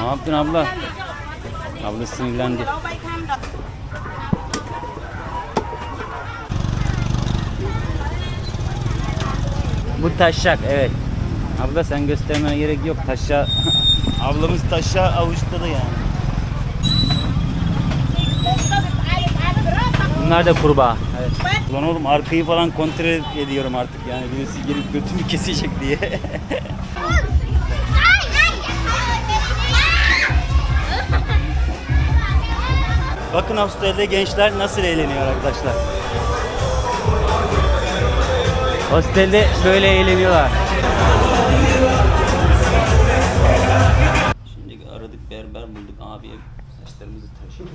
Ne yaptın abla? Abla sinirlendi. Bu taşak evet. Abla sen göstermene gerek yok. Taşa ablamız taşa avuçladı yani. Bunlar da kurbağa. Evet. Ulan oğlum arkayı falan kontrol ediyorum artık yani birisi gelip götümü kesecek diye. Bakın Avustralya'da gençler nasıl eğleniyor arkadaşlar. Hostelde böyle eğleniyorlar. Şimdi aradık berber bulduk abiye saçlarımızı tıraş.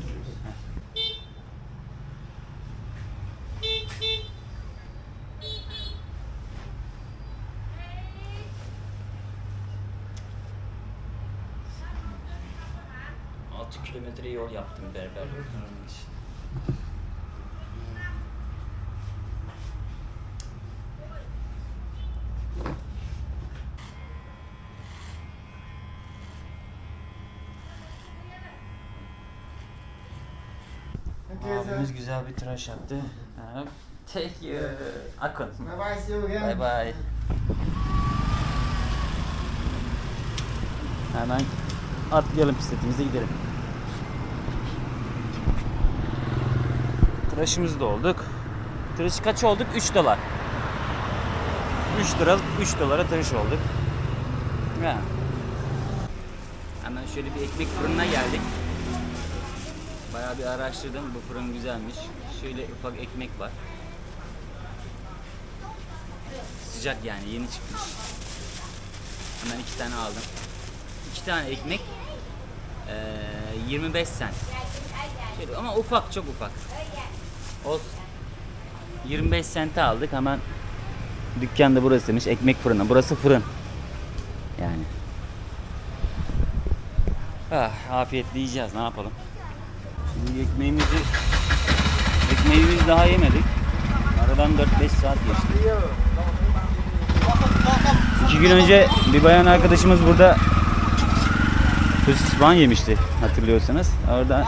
Kilometre yol yaptım berber. Abimiz güzel bir tıraş yaptı. Thank you. Akın. Bye bye, see you again. Bye bye. Hemen atlayalım bisikletimize gidelim. Tıraşımızı da olduk. Tıraşı kaç olduk? 3 dolar. 3 lira 3 dolara tıraş olduk. Ya. Hemen şöyle bir ekmek fırınına geldik. Bayağı bir araştırdım. Bu fırın güzelmiş. Şöyle ufak ekmek var. Sıcak yani yeni çıkmış. Hemen iki tane aldım. İki tane ekmek eee 25 cent. Şöyle ama ufak çok ufak. Olsun. 25 sente aldık hemen dükkanda burasıymış ekmek fırını. Burası fırın. Yani. Ah, afiyetle yiyeceğiz ne yapalım. Şimdi ekmeğimizi ekmeğimizi daha yemedik. Aradan 4-5 saat geçti. İki gün önce bir bayan arkadaşımız burada sosis falan yemişti hatırlıyorsanız. Orada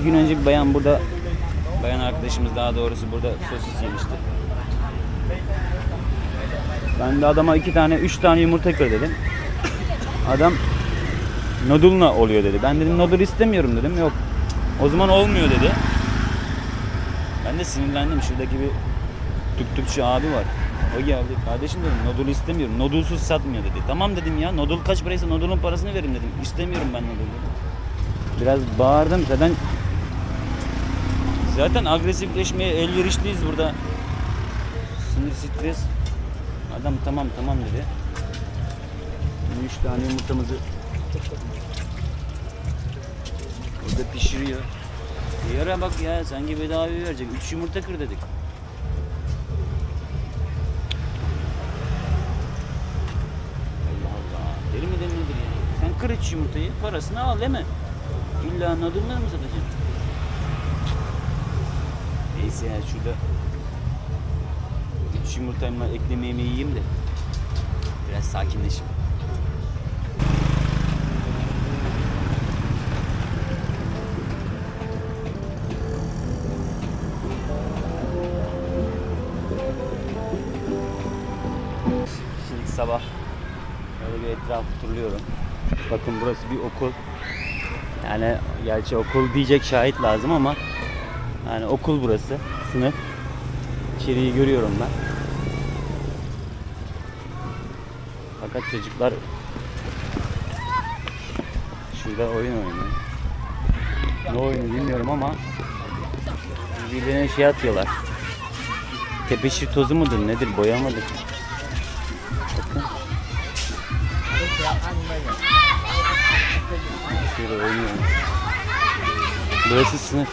iki gün önce bir bayan burada bayan arkadaşımız daha doğrusu burada sosis yemişti. Ben de adama iki tane, üç tane yumurta kır dedim. Adam noodle'la oluyor dedi. Ben dedim noodle istemiyorum dedim. Yok. O zaman olmuyor dedi. Ben de sinirlendim. Şuradaki bir tuk abi var. O geldi. Kardeşim dedim noodle istemiyorum. Noodle'suz satmıyor dedi. Tamam dedim ya. Noodle kaç paraysa noodle'un parasını verin dedim. İstemiyorum ben dedim. Biraz bağırdım. Zaten zaten agresifleşmeye elverişliyiz burada. Sinir stres. Adam tamam tamam dedi. Üç tane yumurtamızı burada pişiriyor. Yara bak ya sanki bedava verecek. Üç yumurta kır dedik. Allah Allah. Deli mi deli nedir ya? Sen kır üç yumurtayı parasını al değil mi? İlla nadılları mı satacaksın? Neyse ya şurada üç yumurtayla eklemeğimi yiyeyim de biraz sakinleşeyim. Şimdi sabah böyle bir etrafı turluyorum. Bakın burası bir okul. Yani gerçi okul diyecek şahit lazım ama yani okul burası. Sınıf. İçeriği görüyorum ben. Fakat çocuklar şurada oyun oynuyor. Ne oyunu bilmiyorum ama birbirlerine şey atıyorlar. Tepeşir tozu mudur nedir boyamadık. Bakın. Şöyle oynuyor. Burası sınıf.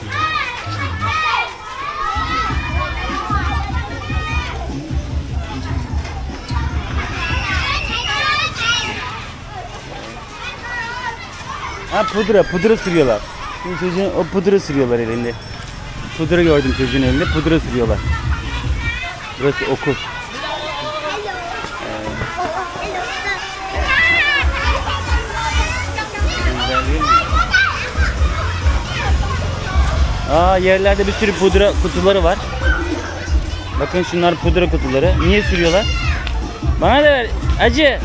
Ha pudra, pudra sürüyorlar. Şimdi çocuğun o pudra sürüyorlar elinde. Pudra gördüm çocuğun elinde, pudra sürüyorlar. Burası okul. Aa yerlerde bir sürü pudra kutuları var. Bakın şunlar pudra kutuları. Niye sürüyorlar? Bana da ver. Acı.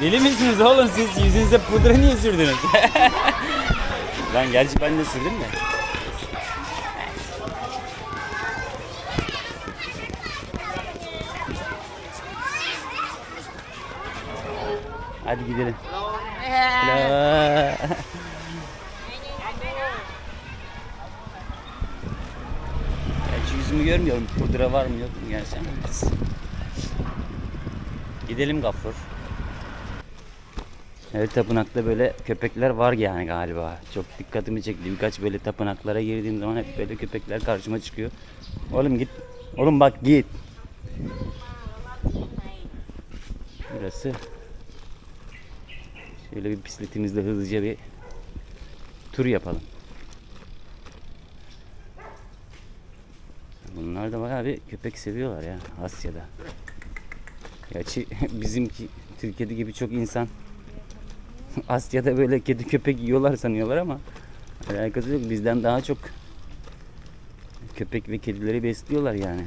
Deli misiniz oğlum siz yüzünüze pudra niye sürdünüz? Lan gerçi ben de sürdüm de. Hadi gidelim. Gerçi yüzümü görmüyorum. Pudra var mı yok mu gerçekten. Gidelim Gaffur. Evet tapınakta böyle köpekler var yani galiba. Çok dikkatimi çekti. Birkaç böyle tapınaklara girdiğim zaman hep böyle köpekler karşıma çıkıyor. Oğlum git. Oğlum bak git. Burası. Şöyle bir bisikletimizle hızlıca bir tur yapalım. Bunlar da bayağı bir köpek seviyorlar ya Asya'da. Gerçi bizimki Türkiye'de gibi çok insan Asya'da böyle kedi köpek yiyorlar sanıyorlar ama alakası yok. Bizden daha çok köpek ve kedileri besliyorlar yani.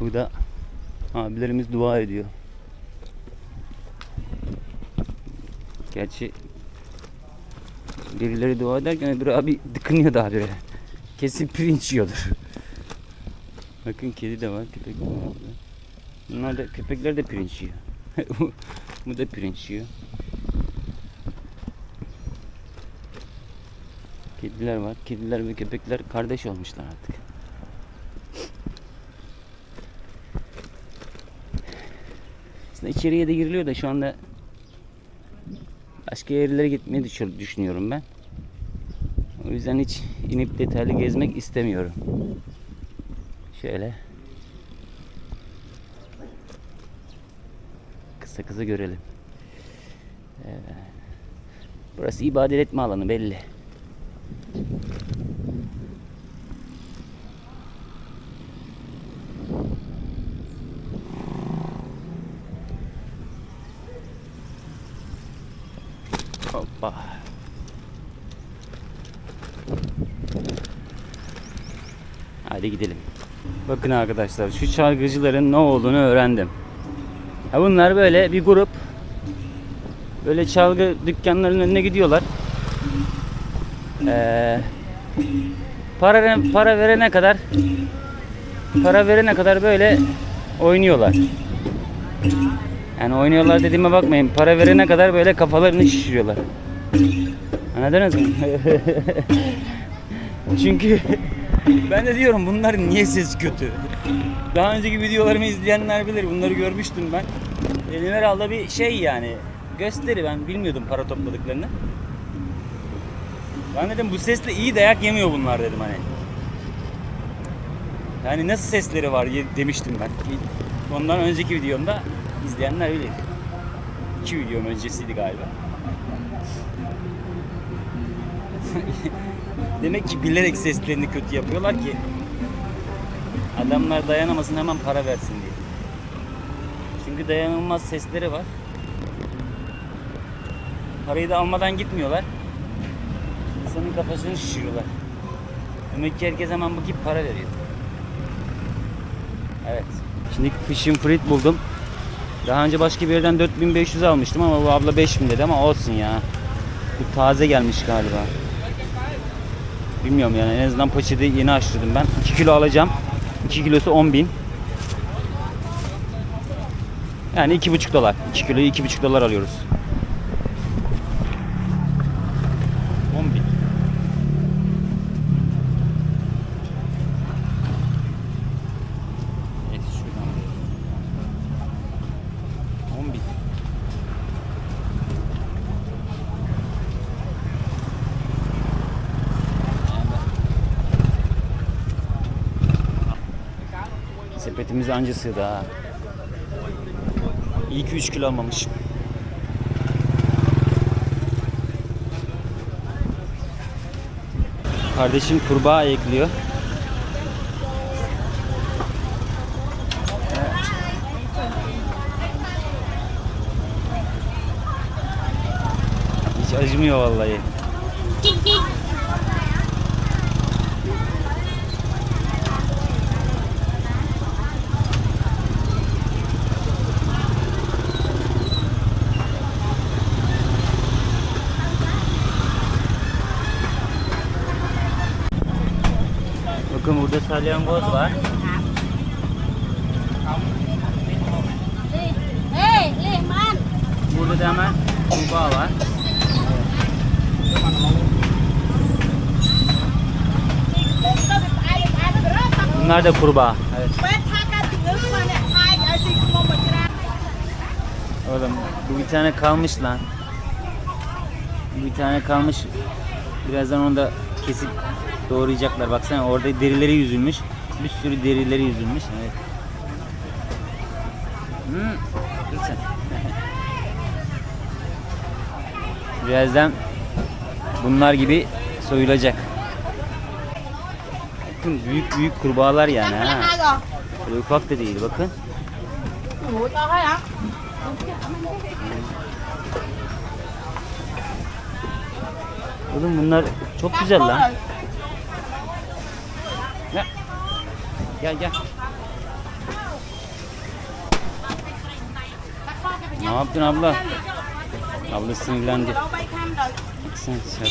Burada abilerimiz dua ediyor. Gerçi birileri dua ederken öbür abi dıkınıyor daha biri. Kesin pirinç yiyordur. Bakın kedi de var, köpek de var. Bunlar da köpekler de pirinç yiyor. Bu- da pirinç yiyor. Kediler var. Kediler ve köpekler kardeş olmuşlar artık. Aslında içeriye de giriliyor da şu anda başka yerlere gitmeyi düşün- düşünüyorum ben. O yüzden hiç inip detaylı gezmek istemiyorum. Şöyle kısa görelim. Ee, burası ibadet etme alanı belli. Hoppa. Hadi gidelim. Bakın arkadaşlar şu çalgıcıların ne olduğunu öğrendim. Ha bunlar böyle bir grup böyle çalgı dükkanlarının önüne gidiyorlar. Ee, para para verene kadar para verene kadar böyle oynuyorlar. Yani oynuyorlar dediğime bakmayın. Para verene kadar böyle kafalarını şişiriyorlar. Anladınız mı? Çünkü ben de diyorum bunlar niye ses kötü? Daha önceki videolarımı izleyenler bilir. Bunları görmüştüm ben. Benim herhalde bir şey yani gösteri ben bilmiyordum para topladıklarını. Ben dedim bu sesle iyi dayak yemiyor bunlar dedim hani. Yani nasıl sesleri var demiştim ben. Ondan önceki videomda izleyenler bilir. İki videom öncesiydi galiba. Demek ki bilerek seslerini kötü yapıyorlar ki adamlar dayanamasın hemen para versin. Çünkü dayanılmaz sesleri var. Parayı da almadan gitmiyorlar. İnsanın kafasını şişiriyorlar. Demek ki herkes hemen bakıp para veriyor. Evet. Şimdi Fishing Fruit buldum. Daha önce başka bir yerden 4500 almıştım ama bu abla 5000 dedi ama olsun ya. Bu taze gelmiş galiba. Bilmiyorum yani en azından poşeti yeni açtırdım ben. 2 kilo alacağım. 2 kilosu 10 bin. Yani 2,5 dolar. 2 kiloyu 2,5 dolar alıyoruz. 10 bin. Evet şuradan. 10 bin. Poşetimiz anca sığdı ha. İyi ki 3 kilo almamışım. Kardeşim kurbağa ekliyor. Hiç acımıyor vallahi. Bakın burada salyangoz var. Burada da hemen kurbağa var. Bunlar da kurbağa. Evet. Oğlum bu bir tane kalmış lan. Bir tane kalmış. Birazdan onu da kesip doğrayacaklar. Baksana orada derileri yüzülmüş. Bir sürü derileri yüzülmüş. Evet. Hmm. Birazdan bunlar gibi soyulacak. Bakın büyük büyük kurbağalar yani ha. Böyle ufak da değil bakın. Oğlum bunlar çok güzel lan. Gel. Gel gel. Ne yaptın abla? Abla sinirlendi. Sen sen.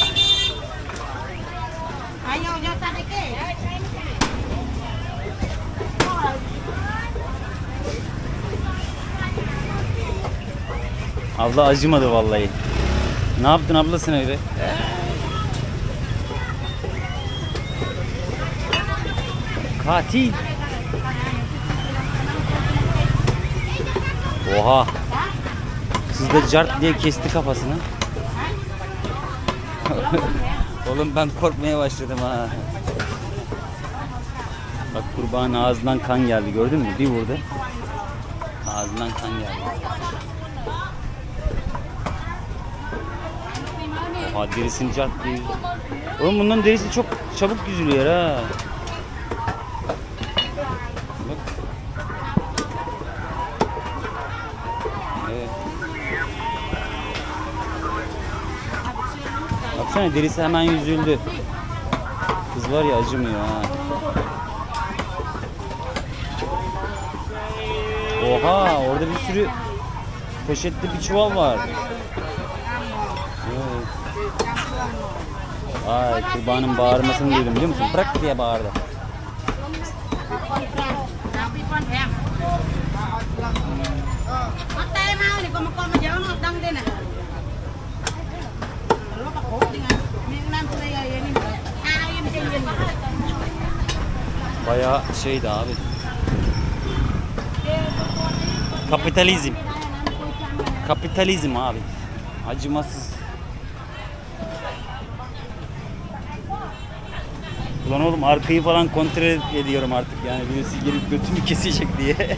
Abla acımadı vallahi. Ne yaptın abla sen öyle? Katil. Oha. Kız da cart diye kesti kafasını. Oğlum ben korkmaya başladım ha. Bak kurbağanın ağzından kan geldi gördün mü? Bir vurdu. Ağzından kan geldi. Oha derisini cart diye. Oğlum bunların derisi çok çabuk yüzülüyor ha. Bak. Evet. Baksana derisi hemen yüzüldü. Kız var ya acımıyor ha. Oha orada bir sürü poşetli bir çuval var. Evet. Ay kurbanın bağırmasını duydum biliyor musun? Bırak diye bağırdı. Bayağı şeydi abi. Kapitalizm. Kapitalizm abi. Acımasız. Ulan oğlum arkayı falan kontrol ediyorum artık yani birisi gelip götümü kesecek diye.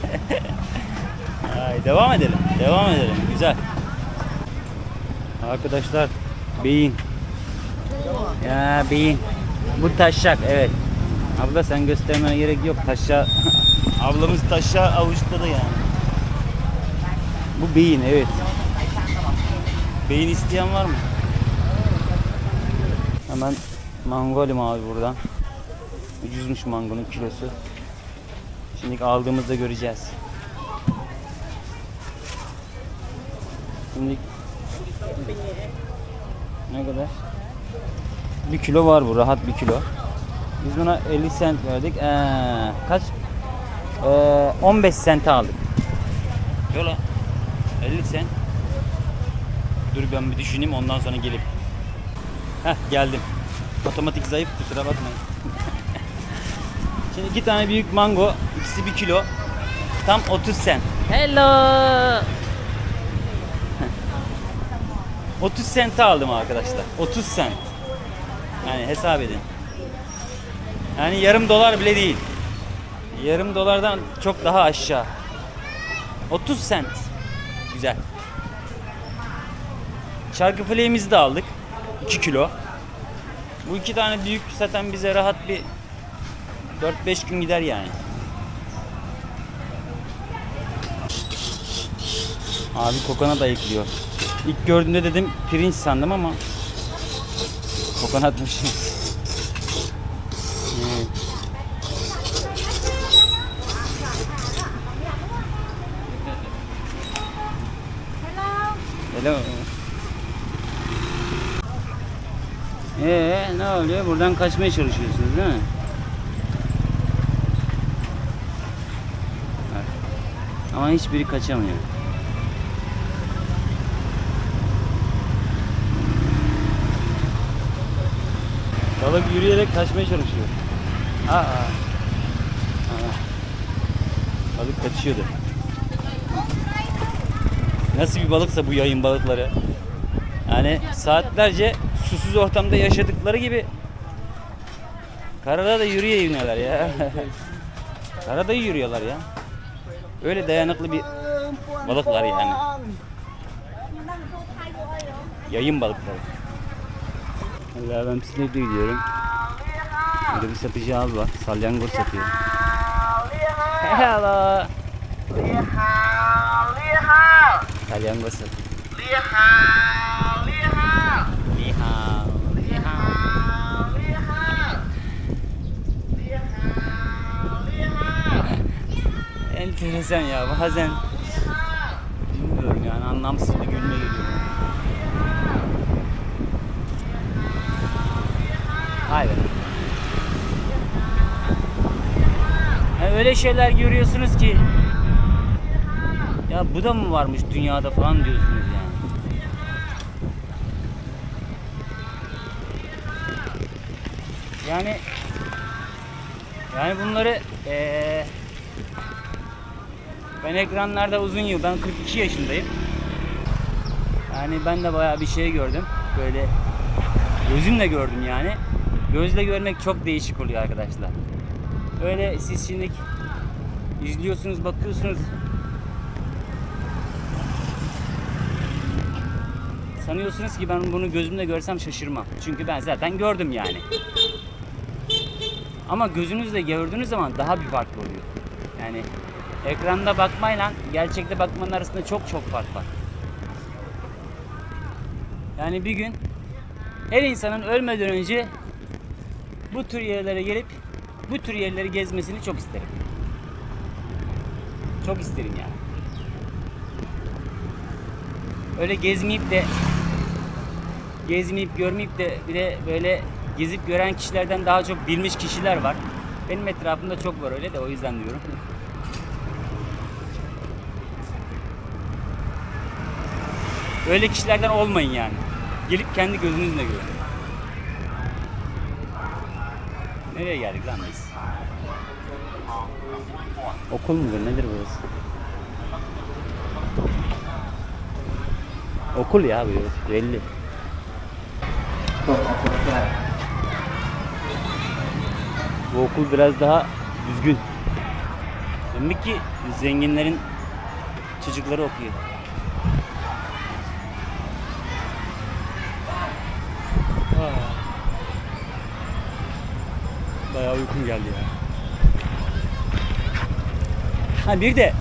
Ay, devam edelim. Devam edelim. Güzel. Arkadaşlar beyin. Ya beyin. Bu taşak evet. Abla sen göstermene gerek yok. Taşa ablamız taşa avuçladı yani. Bu beyin evet. Beyin isteyen var mı? Hemen mango alayım abi buradan. Ucuzmuş mangonun kilosu. Şimdi aldığımızda göreceğiz. Şimdi ne kadar? Bir kilo var bu rahat bir kilo. Biz buna 50 sent verdik. Ee, kaç? Ee, 15 sente aldık. Yola. 50 sent. Dur ben bir düşüneyim ondan sonra gelip. Heh geldim. Otomatik zayıf kusura bakmayın. Şimdi iki tane büyük mango. ikisi bir kilo. Tam 30 sent. Hello. 30 sente aldım arkadaşlar. 30 sent. Yani hesap edin. Yani yarım dolar bile değil. Yarım dolardan çok daha aşağı. 30 sent. Güzel. Şarkı fileğimizi de aldık. 2 kilo. Bu iki tane büyük zaten bize rahat bir 4-5 gün gider yani. Abi kokonat ayıklıyor. İlk gördüğümde dedim pirinç sandım ama kokonatmış. Evet. Hello. Ee ne oluyor? Buradan kaçmaya çalışıyorsunuz değil mi? Ama hiçbiri kaçamıyor. Balık yürüyerek kaçmaya çalışıyor. Aa. Aa. Balık kaçıyordu. Nasıl bir balıksa bu yayın balıkları. Yani saatlerce susuz ortamda yaşadıkları gibi karada da yürüye yürüyorlar ya. karada yürüyorlar ya. Öyle dayanıklı bir balıklar yani. Yayın balıkları. Valla ben bisikletle gidiyorum. Burada bir satıcı abi var. Salyangoz satıyor. Hello. Salyangoz satıyor. Ni hao, ni hao. Enteresan ya bazen bilmiyorum yani anlamsız bir gülme geliyor. Aynen. Yani öyle şeyler görüyorsunuz ki ya bu da mı varmış dünyada falan diyorsunuz yani. Yani yani bunları eee ben ekranlarda uzun yıl ben 42 yaşındayım. Yani ben de bayağı bir şey gördüm. Böyle gözümle gördüm yani. Gözle görmek çok değişik oluyor arkadaşlar. Öyle siz şimdi izliyorsunuz, bakıyorsunuz. Sanıyorsunuz ki ben bunu gözümle görsem şaşırmam. Çünkü ben zaten gördüm yani. Ama gözünüzle gördüğünüz zaman daha bir farklı oluyor. Yani ekranda bakmayla gerçekte bakmanın arasında çok çok fark var. Yani bir gün her insanın ölmeden önce bu tür yerlere gelip bu tür yerleri gezmesini çok isterim. Çok isterim yani. Öyle gezmeyip de gezmeyip görmeyip de bir de böyle gezip gören kişilerden daha çok bilmiş kişiler var. Benim etrafımda çok var öyle de o yüzden diyorum. Öyle kişilerden olmayın yani. Gelip kendi gözünüzle görün. Nereye geldik lan biz? Okul mudur nedir burası? Okul ya burası belli. Bu okul biraz daha düzgün. Demek ki zenginlerin çocukları okuyor. Bayağı uykum geldi ya. Ha bir de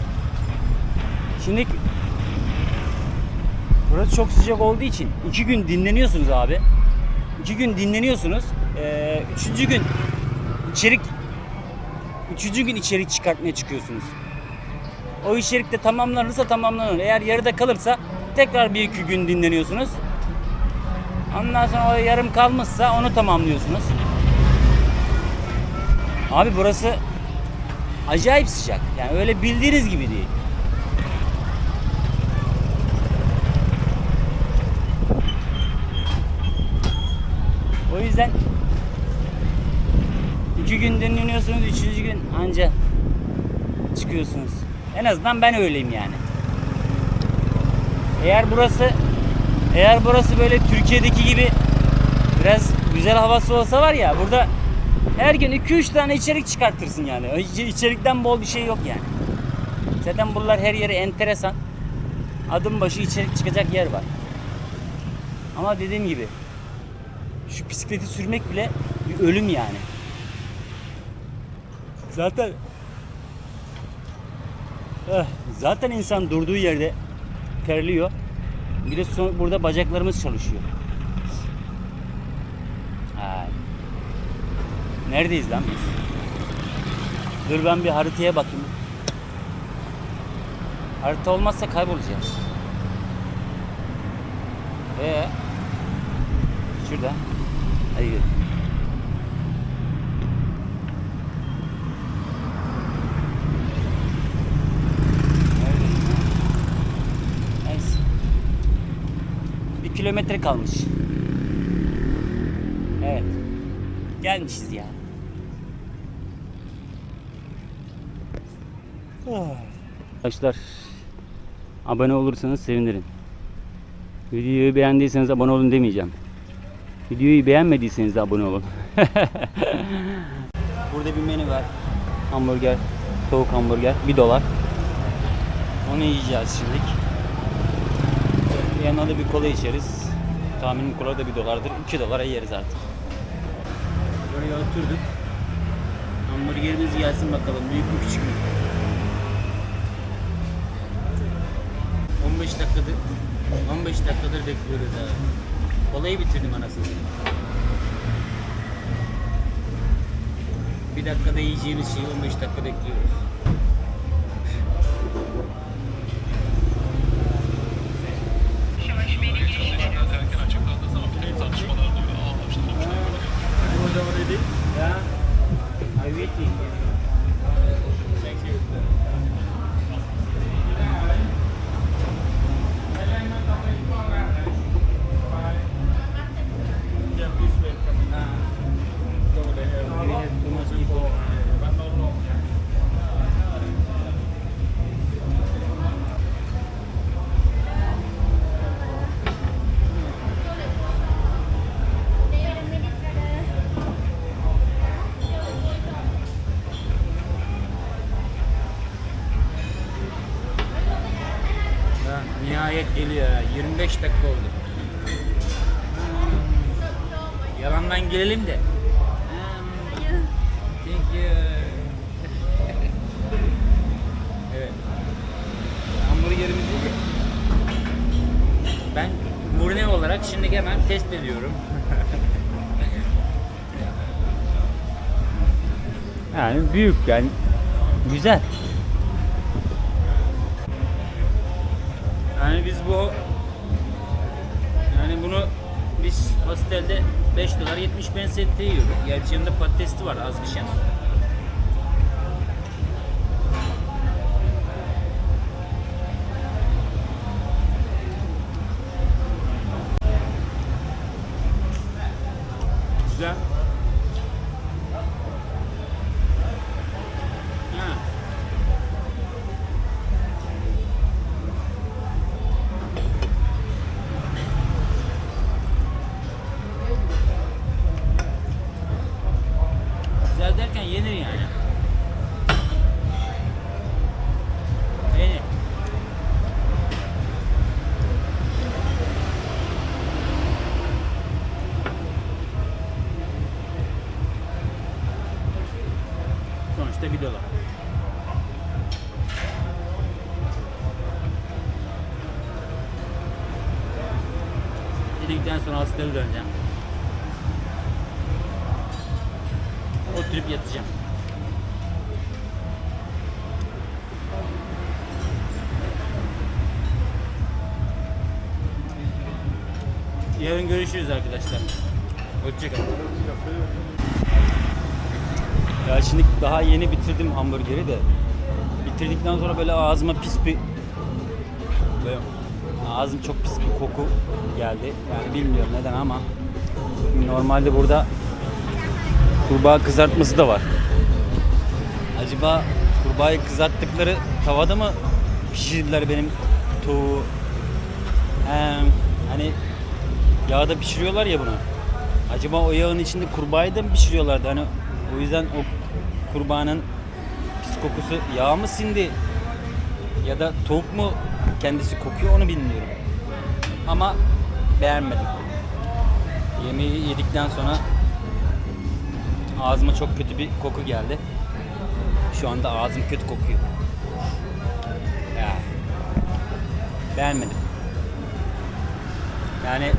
şimdi burası çok sıcak olduğu için iki gün dinleniyorsunuz abi. İki gün dinleniyorsunuz. Ee, üçüncü gün içerik üçüncü gün içerik çıkartmaya çıkıyorsunuz. O içerik de tamamlanırsa tamamlanır. Eğer yarıda kalırsa tekrar bir iki gün dinleniyorsunuz. Ondan sonra o yarım kalmışsa onu tamamlıyorsunuz. Abi burası acayip sıcak. Yani öyle bildiğiniz gibi değil. O yüzden iki gün dinleniyorsunuz, üçüncü gün anca çıkıyorsunuz. En azından ben öyleyim yani. Eğer burası eğer burası böyle Türkiye'deki gibi biraz güzel havası olsa var ya burada Her gün 2-3 tane içerik çıkartırsın yani. İçe- İçerikten bol bir şey yok yani. Zaten buralar her yeri enteresan. Adım başı içerik çıkacak yer var. Ama dediğim gibi şu bisikleti sürmek bile bir ölüm yani. Zaten Eh, zaten insan durduğu yerde terliyor. Bir de son, burada bacaklarımız çalışıyor. Ha. Neredeyiz lan biz? Dur ben bir haritaya bakayım. Harita olmazsa kaybolacağız. Ee, şurada. Hadi gidelim. Neyse. Bir kilometre kalmış. Evet. Gelmişiz yani. Arkadaşlar abone olursanız sevinirim. Videoyu beğendiyseniz abone olun demeyeceğim. Videoyu beğenmediyseniz abone olun. Burada bir menü var. Hamburger, tavuk hamburger 1 dolar. Onu yiyeceğiz şimdilik. Yanına da bir kola içeriz. Tahminim kola da 1 dolardır. 2 dolara yeriz artık. Buraya oturduk. Hamburgerimiz gelsin bakalım. Büyük mü küçük mü? 15 dakikadır 15 dakikadır bekliyoruz ha. Kolayı bitirdim anasını. Bir dakikada yiyeceğimiz şeyi 15 dakika bekliyoruz. Nihayet geliyor ha. 25 dakika oldu. Yalandan gelelim de. Thank you. evet. Hamburgerimizi ben gurme olarak şimdi hemen test ediyorum. yani büyük yani güzel. Biz hostelde 5 dolar 70 pence ette yiyoruz. Gerçi yanında patatesli var az bir şey ama. Dedikten sonra hastaya döneceğim. Oturup yatacağım. Yarın görüşürüz arkadaşlar. Hoşçakalın. Ya şimdi daha yeni bitirdim hamburgeri de. Bitirdikten sonra böyle ağzıma pis bir ağzım çok pis bir koku geldi. Yani bilmiyorum neden ama normalde burada kurbağa kızartması da var. Acaba kurbağayı kızarttıkları tavada mı pişirdiler benim tavuğu? Hem hani yağda pişiriyorlar ya bunu. Acaba o yağın içinde kurbağayı da mı pişiriyorlardı? Hani O yüzden o kurbanın pis kokusu yağ mı sindi ya da tavuk mu kendisi kokuyor onu bilmiyorum. Ama beğenmedim. Yemeği yedikten sonra ağzıma çok kötü bir koku geldi. Şu anda ağzım kötü kokuyor. Ya. Beğenmedim. Yani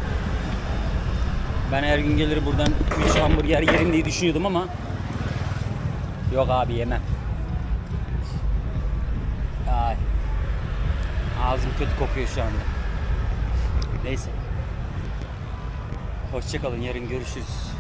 ben her gün gelir buradan 3 hamburger yerim diye düşünüyordum ama yok abi yemem. Ay. Ağzım kötü kokuyor şu anda. Neyse. Hoşçakalın yarın görüşürüz.